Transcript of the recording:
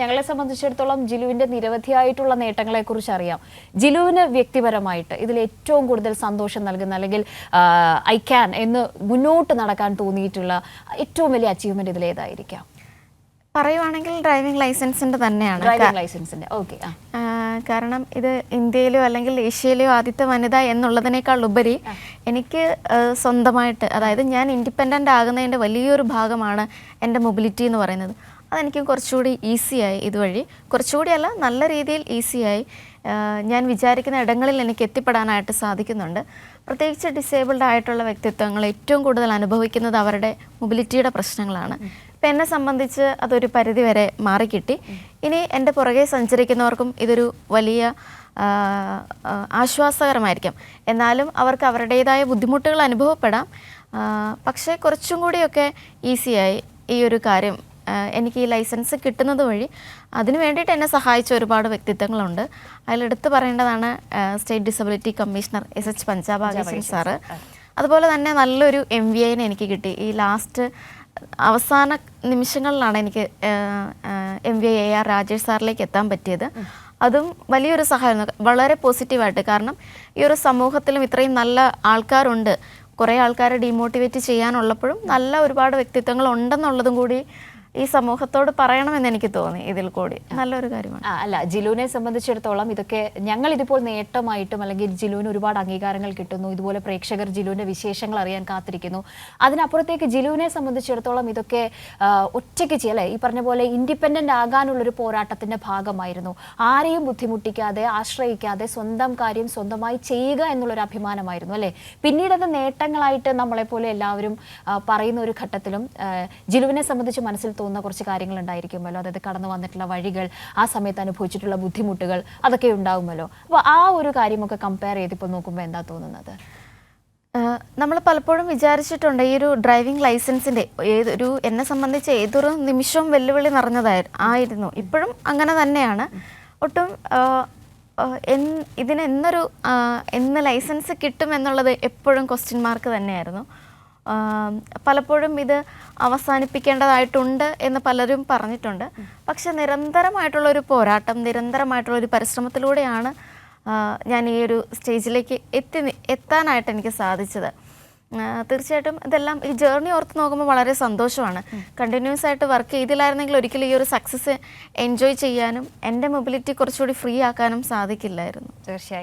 ഞങ്ങളെ സംബന്ധിച്ചിടത്തോളം ജിലുവിന്റെ നിരവധിയായിട്ടുള്ള നേട്ടങ്ങളെ കുറിച്ച് അറിയാം. ജിലുവിന് വ്യക്തിപരമായിട്ട് ഇതിൽ ഏറ്റവും കൂടുതൽ സന്തോഷം നൽകുന്ന അല്ലെങ്കിൽ ഐ ക്യാൻ എന്ന് മുന്നോട്ട് നടക്കാൻ തോന്നിയിട്ടുള്ള ഏറ്റവും വലിയ അച്ചീവ്മെന്റ് ഇതിൽ ഏതായിരിക്കാം? പറയുവാണെങ്കിൽ ഡ്രൈവിംഗ് ലൈസൻസിന്റെ തന്നെയാണ്. ഡ്രൈവിംഗ് ലൈസൻസിന്റെ ഓക്കെ കാരണം ഇത് ഇന്ത്യയിലോ അല്ലെങ്കിൽ ഏഷ്യയിലോ ആദ്യത്തെ വനിത എന്നുള്ളതിനേക്കാൾ ഉപരി എനിക്ക് സ്വന്തമായിട്ട് അതായത് ഞാൻ ഇൻഡിപെൻഡന്റ് ആകുന്നതിന്റെ വലിയൊരു ഭാഗമാണ് എന്റെ മൊബിലിറ്റി എന്ന് പറയുന്നത്. അതെനിക്ക് കുറച്ചുകൂടി ഈസിയായി ഇതുവഴി. കുറച്ചുകൂടി അല്ല നല്ല രീതിയിൽ ഈസിയായി. ഞാൻ വിചാരിക്കുന്ന ഇടങ്ങളിൽ എനിക്ക് എത്തിപ്പെടാനായിട്ട് സാധിക്കുന്നുണ്ട്. പ്രത്യേകിച്ച് ഡിസേബിൾഡ് ആയിട്ടുള്ള വ്യക്തിത്വങ്ങൾ ഏറ്റവും കൂടുതൽ അനുഭവിക്കുന്നത് അവരുടെ മൊബിലിറ്റിയുടെ പ്രശ്നങ്ങളാണ്. ഇപ്പം എന്നെ സംബന്ധിച്ച് അതൊരു പരിധി വരെ മാറിക്കിട്ടി ഇനി എന്റെ പുറകെ സഞ്ചരിക്കുന്നവർക്കും ഇതൊരു വലിയ ആശ്വാസകരമായിരിക്കും. എന്നാലും അവർക്ക് അവരുടേതായ ബുദ്ധിമുട്ടുകൾ അനുഭവപ്പെടാം. പക്ഷേ കുറച്ചും കൂടിയൊക്കെ ഈസിയായി ഈ ഒരു കാര്യം എനിക്ക് ഈ ലൈസൻസ് കിട്ടുന്നത് വഴി അതിനു വേണ്ടിയിട്ട് എന്നെ സഹായിച്ച ഒരുപാട് വ്യക്തിത്വങ്ങളുണ്ട്. അതിലെടുത്ത് പറയേണ്ടതാണ് state disability commissioner S H Punjab Akashan sir. അതുപോലെ തന്നെ നല്ലൊരു എം വി ഐനെ എനിക്ക് കിട്ടി. ഈ ലാസ്റ്റ് അവസാന നിമിഷങ്ങളിലാണ് എനിക്ക് M V A R Rajesh സാറിലേക്ക് എത്താൻ പറ്റിയത്. അതും വലിയൊരു സഹായം വളരെ പോസിറ്റീവായിട്ട്. കാരണം ഈ ഒരു സമൂഹത്തിലും ഇത്രയും നല്ല ആൾക്കാരുണ്ട്. കുറേ ആൾക്കാരെ ഡീമോട്ടിവേറ്റ് ചെയ്യാനുള്ളപ്പോഴും നല്ല ഒരുപാട് വ്യക്തിത്വങ്ങൾ ഉണ്ടെന്നുള്ളതും കൂടി ഈ സമൂഹത്തോട് പറയണമെന്ന് എനിക്ക് തോന്നി ഇതിൽ കൂടി. നല്ലൊരു കാര്യമാണ്. അല്ല ജിലുവിനെ സംബന്ധിച്ചിടത്തോളം ഇതൊക്കെ ഞങ്ങൾ ഇതിപ്പോൾ നേട്ടമായിട്ടും അല്ലെങ്കിൽ ജിലുവിന് ഒരുപാട് അംഗീകാരങ്ങൾ കിട്ടുന്നു. ഇതുപോലെ പ്രേക്ഷകർ ജിലുവിന്റെ വിശേഷങ്ങൾ അറിയാൻ കാത്തിരിക്കുന്നു. അതിനപ്പുറത്തേക്ക് ജിലുവിനെ സംബന്ധിച്ചിടത്തോളം ഇതൊക്കെ ഒറ്റയ്ക്ക് ചെയ്യല്ലേ ഈ പറഞ്ഞ പോലെ ഇൻഡിപെൻഡന്റ് ആകാനുള്ളൊരു പോരാട്ടത്തിന്റെ ഭാഗമായിരുന്നു. ആരെയും ബുദ്ധിമുട്ടിക്കാതെ ആശ്രയിക്കാതെ സ്വന്തം കാര്യം സ്വന്തമായി ചെയ്യുക എന്നുള്ളൊരു അഭിമാനമായിരുന്നു അല്ലേ? പിന്നീട് അത് നേട്ടങ്ങളായിട്ട് നമ്മളെപ്പോലെ എല്ലാവരും പറയുന്ന ഒരു ഘട്ടത്തിലും ജിലുവിനെ സംബന്ധിച്ച് മനസ്സിൽ തോന്നുന്ന കുറച്ച് കാര്യങ്ങൾ ഉണ്ടായിരിക്കുമല്ലോ അതായത് കടന്നു വന്നിട്ടുള്ള വഴികൾ ആ സമയത്ത് അനുഭവിച്ചിട്ടുള്ള ബുദ്ധിമുട്ടുകൾ അതൊക്കെ ഉണ്ടാവുമല്ലോ. അപ്പോൾ ആ ഒരു കാര്യമൊക്കെ കമ്പയർ ചെയ്തിപ്പോൾ നോക്കുമ്പോൾ എന്താ തോന്നുന്നത്? നമ്മൾ പലപ്പോഴും വിചാരിച്ചിട്ടുണ്ട് ഈ ഒരു ഡ്രൈവിംഗ് ലൈസൻസിന്റെ ഏതൊരു എന്നെ സംബന്ധിച്ച് ഏതൊരു നിമിഷവും വെല്ലുവിളി നിറഞ്ഞതായി ആയിരുന്നു. ഇപ്പോഴും അങ്ങനെ തന്നെയാണ്. ഒട്ടും എൻ എന്നൊരു എന്ന് ലൈസൻസ് കിട്ടും എന്നുള്ളത് എപ്പോഴും ക്വസ്റ്റ്യൻ മാർക്ക് തന്നെയായിരുന്നു. പലപ്പോഴും ഇത് അവസാനിപ്പിക്കേണ്ടതായിട്ടുണ്ട് എന്ന് പലരും പറഞ്ഞിട്ടുണ്ട്. പക്ഷെ നിരന്തരമായിട്ടുള്ള ഒരു പോരാട്ടം നിരന്തരമായിട്ടുള്ള ഒരു പരിശ്രമത്തിലൂടെയാണ് ഞാൻ ഈ ഒരു സ്റ്റേജിലേക്ക് എത്തി എത്താനായിട്ട് എനിക്ക് സാധിച്ചത്. തീർച്ചയായിട്ടും ഇതെല്ലാം ഈ ജേർണി ഓർത്ത് നോക്കുമ്പോൾ വളരെ സന്തോഷമാണ്. കണ്ടിന്യൂസ് ആയിട്ട് വർക്ക് ചെയ്തില്ലായിരുന്നെങ്കിൽ ഒരിക്കലും ഈ ഒരു സക്സസ് എൻജോയ് ചെയ്യാനും എന്റെ മൊബിലിറ്റി കുറച്ചുകൂടി ഫ്രീ ആക്കാനും സാധിക്കില്ലായിരുന്നു. തീർച്ചയായും.